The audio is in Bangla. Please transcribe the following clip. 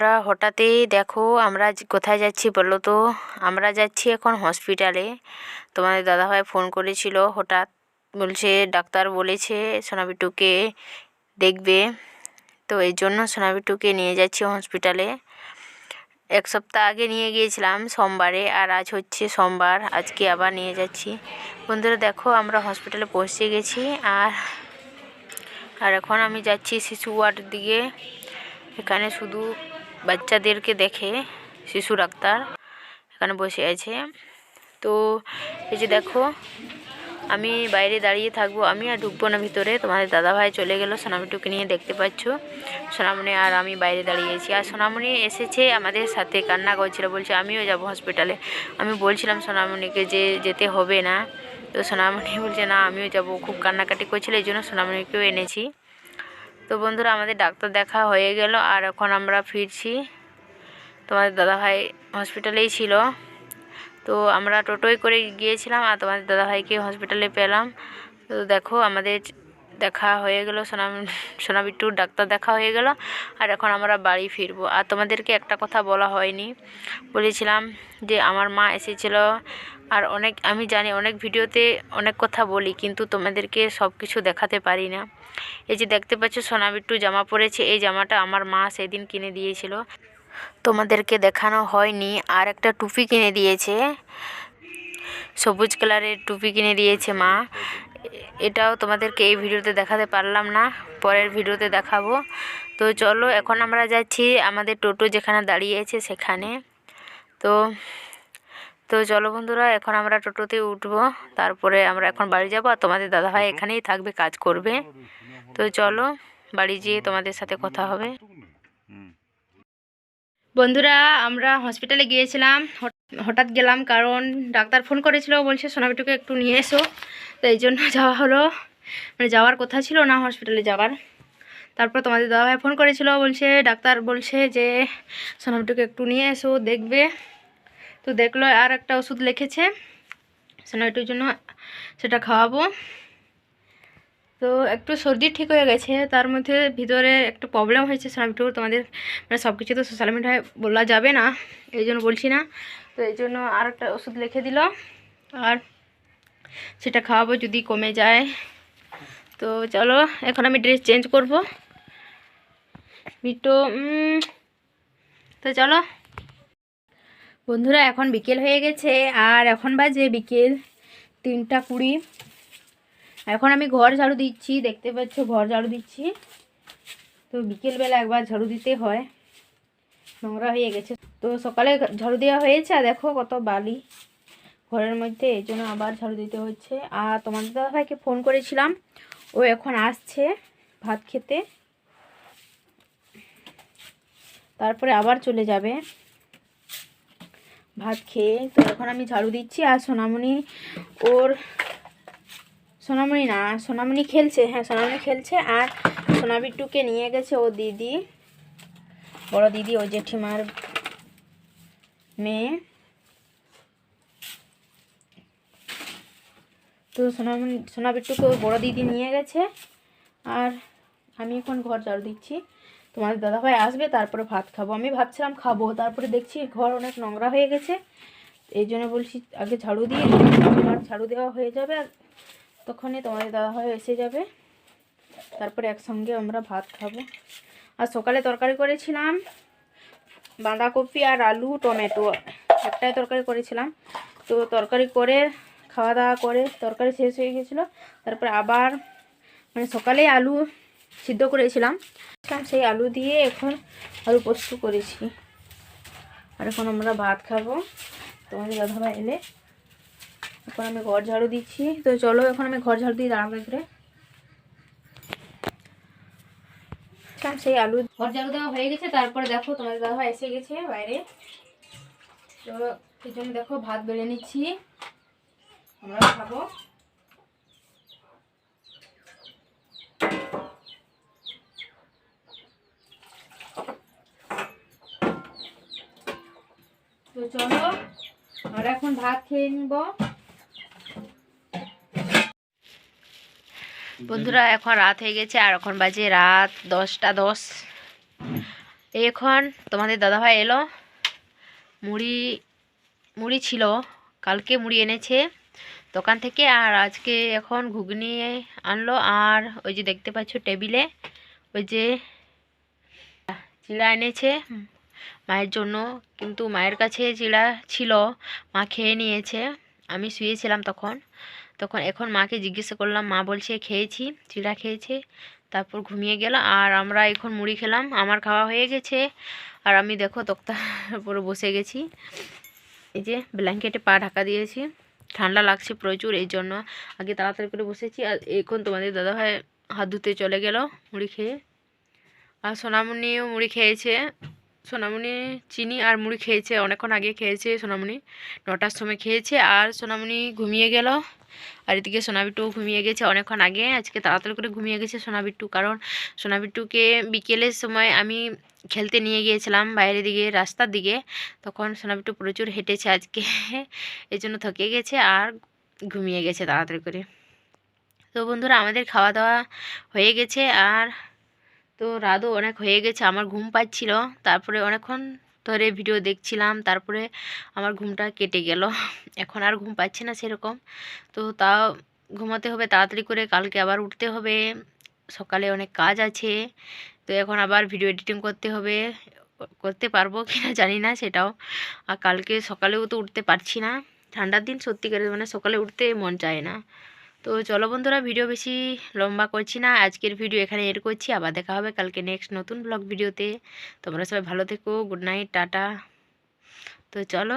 আমরা হঠাৎই দেখো আমরা কোথায় যাচ্ছি বলো তো? আমরা যাচ্ছি এখন হসপিটালে তোমাদের দাদাভাই ফোন করেছিল হঠাৎ। বলছে, ডাক্তার বলেছে সোনাবিটুকে দেখবে। তো এই জন্য সোনাবিটুকে নিয়ে যাচ্ছি হসপিটালে এক সপ্তাহ আগে নিয়ে গিয়েছিলাম সোমবারে আর আজ হচ্ছে সোমবার। আজকে আবার নিয়ে যাচ্ছি। বন্ধুরা দেখো, আমরা হসপিটালে পৌঁছে গেছি আর আর এখন আমি যাচ্ছি শিশু ওয়ার্ডের দিকে। এখানে শুধু বাচ্চাদেরকে দেখে শিশু ডাক্তার এখানে বসে আছে। তো এই যে দেখো, আমি বাইরে দাঁড়িয়ে থাকব, আমি আর ঢুকবো না ভিতরে। তোমাদের দাদাভাই চলে গেলো, সোনামণিটুকে নিয়ে দেখতে পাচ্ছ। সোনামণি আর আমি বাইরে দাঁড়িয়েছি আর সোনামণি এসেছে আমাদের সাথে, কান্না করছিল, বলছে, আমিও যাব হসপিটালে আমি বলছিলাম সোনামণিকে যে যেতে হবে না। তো সোনামণি বলছে, না, আমিও যাব। খুব কান্নাকাটি করছিল, এই জন্য সোনামণিকেও এনেছি। তো বন্ধুরা, আমাদের ডাক্তার দেখা হয়ে গেল আর এখন আমরা ফিরছি। তোমাদের দাদাভাই হসপিটালেই ছিল। তো আমরা টোটোয় করে গিয়েছিলাম আর তোমাদের দাদাভাইকে হসপিটালে পেলাম। তো দেখো, আমাদের দেখা হয়ে গেল, সোনা সোনাবিট্টুর ডাক্তার দেখা হয়ে গেল আর এখন আমরা বাড়ি ফিরবো। আর তোমাদেরকে একটা কথা বলা হয়নি। বলেছিলাম যে আমার মা এসেছিল আর অনেক, আমি জানি অনেক ভিডিওতে অনেক কথা বলি, কিন্তু তোমাদেরকে সব কিছু দেখাতে পারি না। এই যে দেখতে পাচ্ছ সোনাবিট্টু জামা পরেছে, এই জামাটা আমার মা সেদিন কিনে দিয়েছিল। তোমাদেরকে দেখানো হয়নি, আর একটা টুপি কিনে দিয়েছে। সবুজ কালারের টুপি কিনে দিয়েছে মা। এটাও তোমাদেরকে এই ভিডিওতে দেখাতে পারলাম না, পরের ভিডিওতে দেখাবো। তো চলো, এখন আমরা যাচ্ছি আমাদের টোটো যেখানে দাঁড়িয়েছে সেখানে। তো তো চলো বন্ধুরা এখন আমরা টোটোতে উঠবো। তারপরে আমরা এখন বাড়ি যাব আর তোমাদের দাদাভাই এখানেই থাকবে কাজ করবে। তো চলো বাড়ি যেয়ে তোমাদের সাথে কথা হবে। বন্ধুরা আমরা হসপিটালে গিয়েছিলাম। হঠাৎ গেলাম কারণ ডাক্তার ফোন করেছিল বলছে সোনাবিটুকে একটু নিয়ে এসো। তো এই জন্য যাওয়া হলো। মানে যাওয়ার কথা ছিল না হসপিটালে যাওয়ার। তারপর তোমাদের দাদাভাই ফোন করেছিল বলছে ডাক্তার বলছে যে সোনাবিটুকে একটু নিয়ে এসো দেখবে। তো দেখল আর একটা ওষুধ লিখেছে। সোনাবিটুর জন্য সেটা খাওয়াবো। তো একটু সর্দি ঠিক হয়ে গেছে, তার মধ্যে ভিতরে একটু প্রবলেম হয়েছে সোনাবিটুর তোমাদের মানে সব কিছু তো সোশ্যাল মিডিয়ায় বলা যাবে না, এই জন্য বলছি না। তো এই জন্য আর একটা ওষুধ লিখে দিল, আর সেটা খাওয়াবো যদি কমে যায়। তো চলো, এখন আমি ড্রেস চেঞ্জ করব। মিটো তো চলো। বন্ধুরা, এখন বিকেল হয়ে গেছে, আর এখন বাজে বিকেল তিনটা কুড়ি। এখন আমি ঘর ঝাড়ু দিচ্ছি, দেখতে পাচ্ছ ঘর ঝাড়ু দিচ্ছি। তো বিকেলবেলা একবার ঝাড়ু দিতে হয়। নোংরা হয়ে গেছে। তো সকালে ঝাড়ু দেওয়া হয়েছে, আর দেখো কত বালি। ঘরের মধ্যে, এই জন্য আবার ঝাড়ু দিতে হচ্ছে। আর তোমাদের দাদাভাইকে ফোন করেছিলাম, ও এখন আসছে ভাত খেতে। তারপরে আবার চলে যাবে। ভাত খেয়ে, তো এখন আমি ঝাড়ু দিচ্ছি আর সোনামণি ওর, সোনামণি না, সোনামণি খেলছে হ্যাঁ সোনামণি খেলছে আর সোনাবিট্টুকে নিয়ে গেছে ও দিদি, বড় দিদি ও জেঠিমার মেয়ে। তো সোনামণি, সোনাবিট্টুকে ওর বড় দিদি নিয়ে গেছে আর আমি এখন ঘর ঝাড়ু দিচ্ছি। তোমাদের দাদাভাই আসবে, তারপরে ভাত খাব। আমি ভাবছিলাম খাব, তারপরে দেখছি ঘর অনেক নোংরা হয়ে গেছে। এই জন্য বলছি আগে ঝাড়ু দিয়ে আমার ঝাড়ু দেওয়া হয়ে যাবে আর তখনই তোমাদের দাদাভাই এসে যাবে। তারপরে একসঙ্গে আমরা ভাত খাব। আর সকালে তরকারি করেছিলাম বাঁধাকপি আর আলু, টমেটো। একটাই তরকারি করেছিলাম। তো তরকারি করে, খাওয়া দাওয়া করে তরকারি শেষ হয়ে গেছিল। তারপরে আবার মানে সকালেই আলু সিদ্ধ করেছিলাম। সেই আলু দিয়ে এখন আলু পোস্ত করেছি। আর এখন আমরা ভাত খাব। তোমাদের দাদাভাই এলে এখন আমি ঘর ঝাড়ু দিচ্ছি। তো চলো এখন আমি ঘর ঝাড়ু দিয়ে দাঁড়াবো করে সেই আলু ঘর ঝাড়ু দেওয়া হয়ে গেছে। তারপরে দেখো তোমাদের দাদা এসে গেছে বাইরে। তো সেই জন্য দেখো ভাত বেড়ে নিচ্ছি। আমরা খাব। তো চলো আমরা এখন ভাত খেয়ে নিব। বন্ধুরা এখন রাত হয়ে গেছে আর এখন বাজে রাত দশটা দশ। এখন তোমাদের দাদাভাই এলো। মুড়ি মুড়ি ছিল কালকে মুড়ি এনেছে দোকান থেকে আর আজকে এখন ঘুগনি আনলো আর ওই যে দেখতে পাচ্ছ টেবিলে ওই যে চিড়া এনেছে। মায়ের জন্য। কিন্তু মায়ের কাছে যেটা ছিল, মা খেয়ে নিয়েছে। আমি শুয়েছিলাম তখন। তখন এখন মাকে জিজ্ঞাসা করলাম, মা বলছে খেয়েছি চিড়া খেয়েছে? তারপর ঘুমিয়ে গেল। আর আমরা এখন মুড়ি খেলাম। আমার খাওয়া হয়ে গেছে। আর আমি দেখো তক্তার উপরে বসে গেছি। এই যে ব্ল্যাঙ্কেটে পা ঢাকা দিয়েছি। ঠান্ডা লাগছে প্রচুর, এই জন্য আগে তাড়াতাড়ি করে বসেছি। আর এখন তোমাদের দাদাভাই হাত ধুতে চলে গেল মুড়ি খেয়ে। আর সোনামণিও মুড়ি খেয়েছে। সোনামণি চিনি আর মুড়ি খেয়েছে, অনেকক্ষণ আগে খেয়েছে সোনামণি। নটার সময় খেয়েছে আর সোনামণি ঘুমিয়ে গেল। আর এদিকে সোনাবিট্টু ঘুমিয়ে গেছে অনেকক্ষণ আগে। আজকে তাড়াতাড়ি করে ঘুমিয়ে গেছে সোনাবিট্টু কারণ সোনাবিট্টুকে বিকেলের সময় আমি খেলতে নিয়ে গিয়েছিলাম বাইরের দিকে, রাস্তার দিকে। তখন সোনাবিট্টু প্রচুর হেঁটেছে আজকে এই জন্য থকে গেছে আর ঘুমিয়ে গেছে তাড়াতাড়ি করে। তো বন্ধুরা, আমাদের খাওয়া দাওয়া হয়ে গেছে আর তো রাতও অনেক হয়ে গেছে, আমার ঘুম পাচ্ছিল। তারপরে অনেকক্ষণ ধরে ভিডিও দেখছিলাম, তারপরে আমার ঘুমটা কেটে গেল। এখন আর ঘুম পাচ্ছি না সেরকম। তো তাও ঘুমাতে হবে, তাড়াতাড়ি করে কালকে আবার উঠতে হবে। সকালে অনেক কাজ আছে, তো এখন আবার ভিডিও এডিটিং করতে হবে। করতে পারব কিনা জানি না সেটাও। আর কালকে সকালেও তো উঠতে পারছি না। ঠান্ডার দিন সত্যিকারের মানে সকালে উঠতে মন চায় না। তো চলো বন্ধুরা, ভিডিও বেশি লম্বা করছি না। আজকের ভিডিও এখানে এড করছি। আবার দেখা হবে কালকে নেক্সট নতুন ব্লগ ভিডিওতে। তোমরা সবাই ভালো থেকো গুড নাইট টাটা। তো চলো।